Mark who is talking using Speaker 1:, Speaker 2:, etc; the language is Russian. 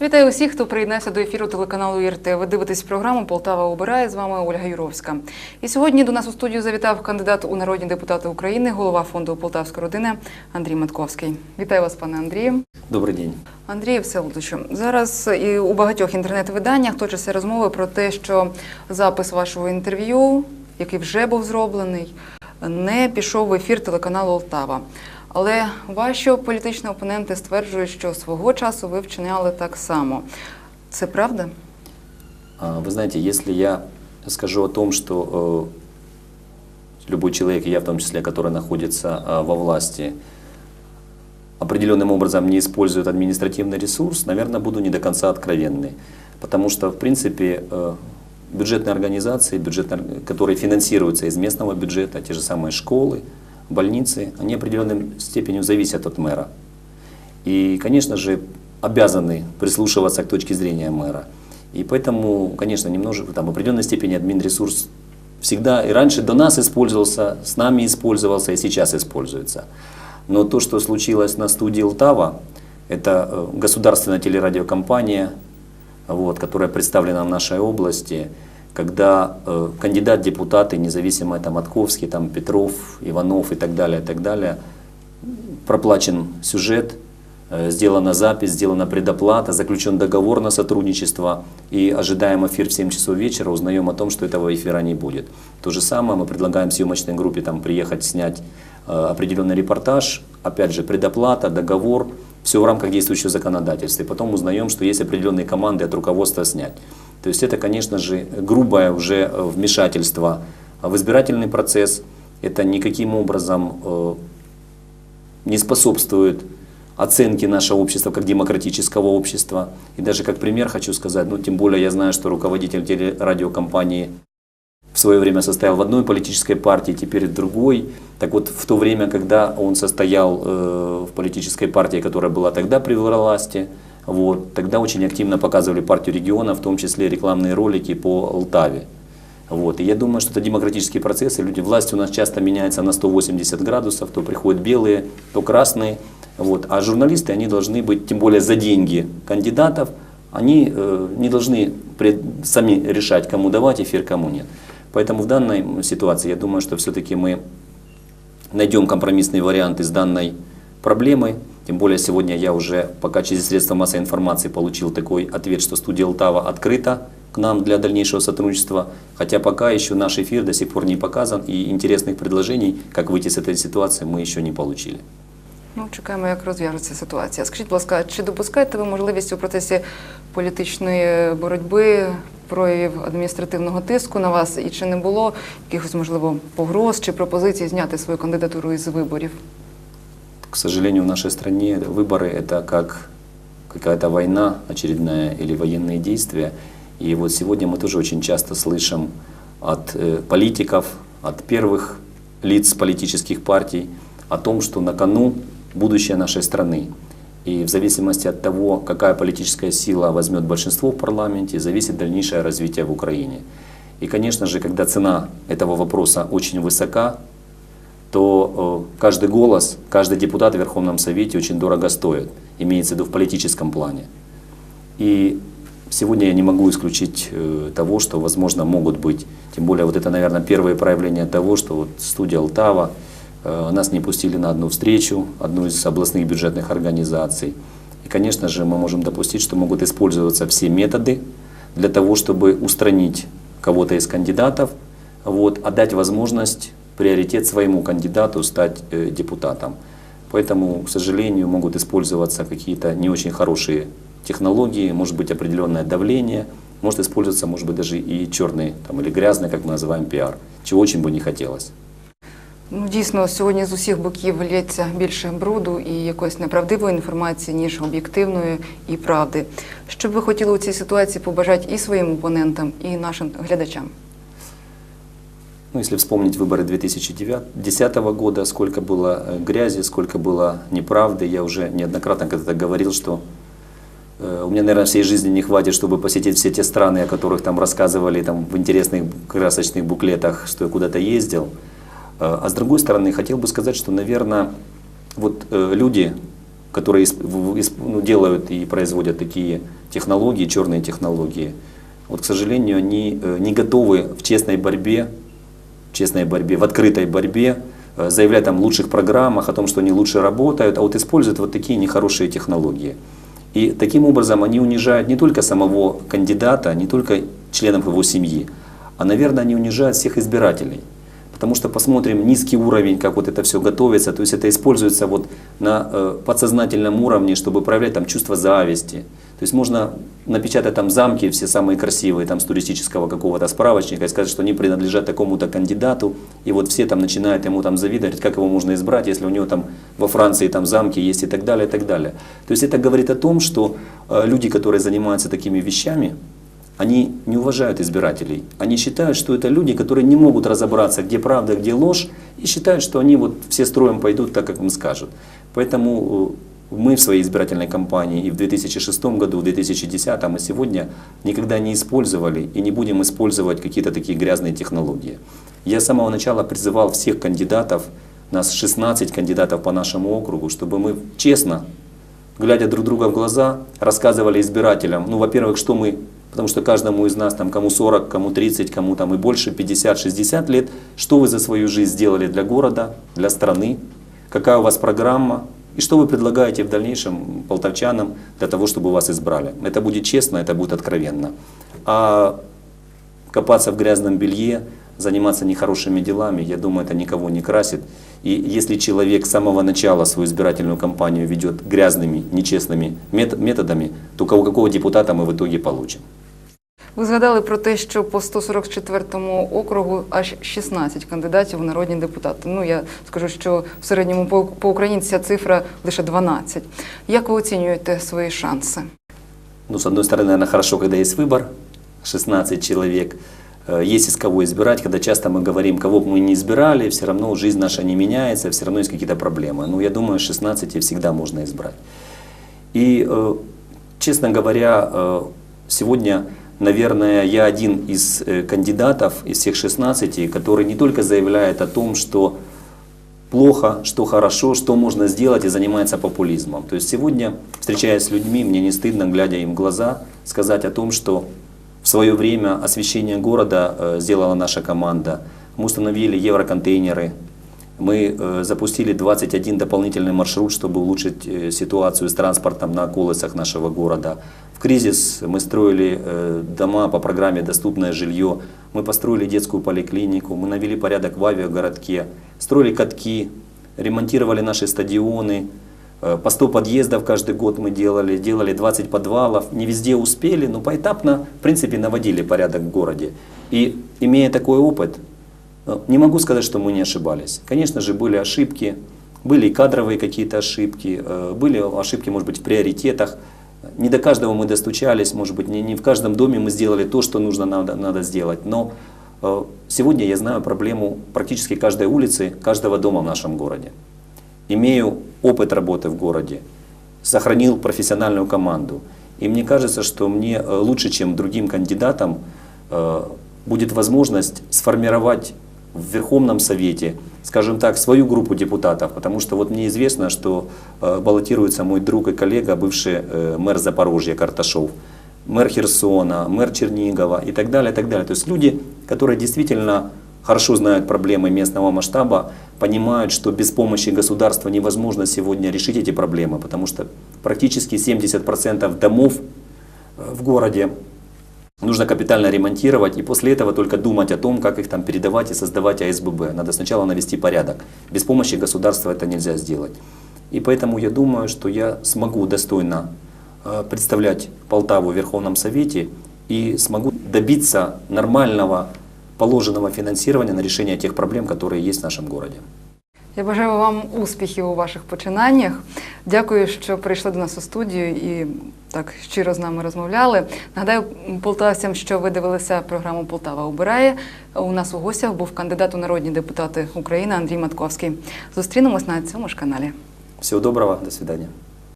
Speaker 1: Вітаю усіх, хто приєднався до ефіру телеканалу ІРТ. Ви дивитесь програму Полтава обирає з вами Ольга Юровська. І сьогодні до нас у студію завітав кандидат у народні депутати України, голова фонду Полтавська родина Андрій Матковський. Вітаю вас, пане Андрію.
Speaker 2: Добрый день.
Speaker 1: Андрій Всеволодовичу, зараз і у багатьох інтернет-виданнях точаться розмови про те, що запис вашого інтерв'ю, який вже був зроблений, не пішов в ефір телеканалу Олтава. Але ваші політичні опоненти стверджують, що свого часу ви вчиняли так само. Це правда?
Speaker 2: А, Вы знаете, если я скажу о том, что э, любой человек, и я в том числе, который находится э, во власти, определенным образом не использует административный ресурс, наверное, буду не до конца откровенный. Потому что, в принципе, э, бюджетные организации, бюджетные, которые финансируются из местного бюджета, те же самые школы, больницы, они определенной степенью зависят от мэра. И, конечно же, обязаны прислушиваться к точке зрения мэра. И поэтому, конечно, немножко, там, в определенной степени админресурс всегда и раньше до нас использовался, с нами использовался и сейчас используется. Но то, что случилось на студии Лтава, это э, государственная телерадиокомпания, вот, которая представлена в нашей области, когда э, кандидат депутаты, независимо там Матковский, там Петров, Иванов и так далее, и так далее, проплачен сюжет, э, сделана запись, сделана предоплата, заключен договор на сотрудничество и ожидаем эфир в 7 часов вечера, узнаем о том, что этого эфира не будет. То же самое мы предлагаем съемочной группе там, приехать снять э, определенный репортаж, опять же предоплата, договор, все в рамках действующего законодательства. И потом узнаем, что есть определенные команды от руководства снять. То есть это, конечно же, грубое уже э, вмешательство в избирательный процесс. Это никаким образом э, не способствует оценке нашего общества как демократического общества. И даже как пример хочу сказать, ну тем более я знаю, что руководитель телерадиокомпании в свое время состоял в одной политической партии, теперь в другой. Так вот, в то время, когда он состоял э, в политической партии, которая была тогда при власти, вот, тогда очень активно показывали партию региона, в том числе рекламные ролики по Алтаве. Вот. И я думаю, что это демократический процесс, и люди, власть у нас часто меняется на 180 градусов, то приходят белые, то красные. Вот. А журналисты, они должны быть, тем более за деньги кандидатов, они э, не должны пред, сами решать, кому давать эфир, кому нет. Поэтому в данной ситуации я думаю, что все-таки мы найдем компромиссный вариант из данной проблемы. Тем более сегодня я уже пока через средства массовой информации получил такой ответ, что студия Лтава открыта к нам для дальнейшего сотрудничества. Хотя пока еще наш эфир до сих пор не показан и интересных предложений, как выйти с этой ситуации, мы еще не получили.
Speaker 1: Ну, чекаємо, як розв'яжеться ситуація. Скажіть, будь ласка, чи допускаєте ви можливість у процесі політичної боротьби проявів адміністративного тиску на вас, і чи не було якихось можливо погроз чи пропозицій зняти свою кандидатуру із виборів?
Speaker 2: К сожалению, в нашей стране выборы это как какая-то война очередная или военные действия. И вот сегодня мы тоже очень часто слышим от э, политиков, от первых лиц политических партий о том, что на кону будущее нашей страны. И в зависимости от того, какая политическая сила возьмет большинство в парламенте, зависит дальнейшее развитие в Украине. И, конечно же, когда цена этого вопроса очень высока, то э, каждый голос, каждый депутат в Верховном Совете очень дорого стоит, имеется в виду в политическом плане. И сегодня я не могу исключить э, того, что, возможно, могут быть, тем более вот это, наверное, первые проявления того, что вот студия Алтава, э, нас не пустили на одну встречу, одну из областных бюджетных организаций. И, конечно же, мы можем допустить, что могут использоваться все методы для того, чтобы устранить кого-то из кандидатов, вот, а дать возможность приоритет своему кандидату стать э, депутатом. Поэтому, к сожалению, могут использоваться какие-то не очень хорошие технологии, может быть определенное давление, может использоваться, может быть, даже и черный там, или грязный, как мы называем, пиар, чего очень бы не хотелось.
Speaker 1: Ну, дійсно, сьогодні з усіх боків лється більше бруду і якоїсь неправдивої інформації, ніж об'єктивної і правди. Що б ви хотіли у цій ситуації побажати і своїм опонентам, і нашим глядачам?
Speaker 2: Ну, если вспомнить выборы 2010 года, сколько было э, грязи, сколько было неправды, я уже неоднократно когда-то говорил, что э, у меня, наверное, всей жизни не хватит, чтобы посетить все те страны, о которых там рассказывали там, в интересных красочных буклетах, что я куда-то ездил. Э, А с другой стороны, хотел бы сказать, что, наверное, вот люди, которые ну, делают и производят такие технологии, черные технологии, вот, к сожалению, они не готовы в честной борьбе, честной борьбе, в открытой борьбе э, заявлять там, лучших программах, о том, что они лучше работают, а вот используют вот такие нехорошие технологии. И таким образом они унижают не только самого кандидата, не только членов его семьи, а, наверное, они унижают всех избирателей. Потому что посмотрим низкий уровень, как вот это все готовится, то есть это используется вот на э, подсознательном уровне, чтобы проявлять там чувство зависти. То есть можно напечатать там замки все самые красивые там с туристического какого-то справочника и сказать, что они принадлежат такому-то кандидату, и вот все там начинают ему там завидовать, как его можно избрать, если у него там во Франции там замки есть и так далее, и так далее. То есть это говорит о том, что э, люди, которые занимаются такими вещами, они не уважают избирателей. Они считают, что это люди, которые не могут разобраться, где правда, где ложь, и считают, что они вот все строем пойдут так, как им скажут. Поэтому э, мы в своей избирательной кампании и в 2006 году, в 2010 и сегодня никогда не использовали и не будем использовать какие-то такие грязные технологии. Я с самого начала призывал всех кандидатов, нас 16 кандидатов по нашему округу, чтобы мы честно глядя друг друга в глаза, рассказывали избирателям, ну, во-первых, что мы, потому что каждому из нас, там, кому 40, кому 30, кому там и больше, 50, 60 лет, что вы за свою жизнь сделали для города, для страны, какая у вас программа, и что вы предлагаете в дальнейшем полтавчанам для того, чтобы вас избрали. Это будет честно, это будет откровенно. А копаться в грязном белье, заниматься нехорошими делами, я думаю, это никого не красит. И если человек с самого начала свою избирательную кампанию ведет грязными, нечестными мет- методами, то кого, какого депутата мы в итоге получим?
Speaker 1: Ви згадали про те, що по 144-му округу аж 16 кандидатів у народні депутати. Ну я скажу, що в середньому по, по Україні ця цифра лише 12. Як ви оцінюєте свої шанси?
Speaker 2: Ну, с одной стороны, наверное, хорошо, когда есть выбор, 16 человек, Э, есть из кого избирать, когда часто мы говорим, кого бы мы не избирали, все равно жизнь наша не меняется, все равно есть какие-то проблемы. Ну, я думаю, 16 всегда можно избрать. И, э, честно говоря, э, сегодня, наверное, я один из э, кандидатов, из всех 16, который не только заявляет о том, что плохо, что хорошо, что можно сделать и занимается популизмом. То есть сегодня, встречаясь с людьми, мне не стыдно, глядя им в глаза, сказать о том, что свое время освещение города э, сделала наша команда. Мы установили евроконтейнеры, мы э, запустили 21 дополнительный маршрут, чтобы улучшить э, ситуацию с транспортом на околицах нашего города. В кризис мы строили дома по программе «Доступное жилье», мы построили детскую поликлинику, мы навели порядок в авиагородке, строили катки, ремонтировали наши стадионы, По 100 подъездов каждый год мы делали, делали 20 подвалов. Не везде успели, но поэтапно, в принципе, наводили порядок в городе. И имея такой опыт, э, не могу сказать, что мы не ошибались. Конечно же, были ошибки, были и кадровые какие-то ошибки, э, были ошибки, может быть, в приоритетах. Не до каждого мы достучались, может быть, не, не в каждом доме мы сделали то, что нужно надо, надо сделать. Но э, сегодня я знаю проблему практически каждой улицы, каждого дома в нашем городе имею опыт работы в городе, сохранил профессиональную команду. И мне кажется, что мне э, лучше, чем другим кандидатам, э, будет возможность сформировать в Верховном Совете, скажем так, свою группу депутатов, потому что вот мне известно, что э, баллотируется мой друг и коллега, бывший мэр Запорожья Карташов, мэр Херсона, мэр Чернигова и так далее, и так далее. То есть люди, которые действительно хорошо знают проблемы местного масштаба, понимают, что без помощи государства невозможно сегодня решить эти проблемы, потому что практически 70% домов э, в городе нужно капитально ремонтировать и после этого только думать о том, как их там передавать и создавать АСББ. Надо сначала навести порядок. Без помощи государства это нельзя сделать. И поэтому я думаю, что я смогу достойно э, представлять Полтаву в Верховном Совете и смогу добиться нормального положенного финансирования на решение тех проблем, которые есть в нашем городе.
Speaker 1: Я бажаю вам успіхів у ваших починаннях. Дякую, що прийшли до нас у студію і так щиро з нами розмовляли. Нагадаю полтавцям, що ви дивилися програму Полтава обирає. У нас у гостях був кандидат у народні депутати України Андрій Матковський. Зустрінемось на цьому ж каналі.
Speaker 2: Всего доброго, до свидания.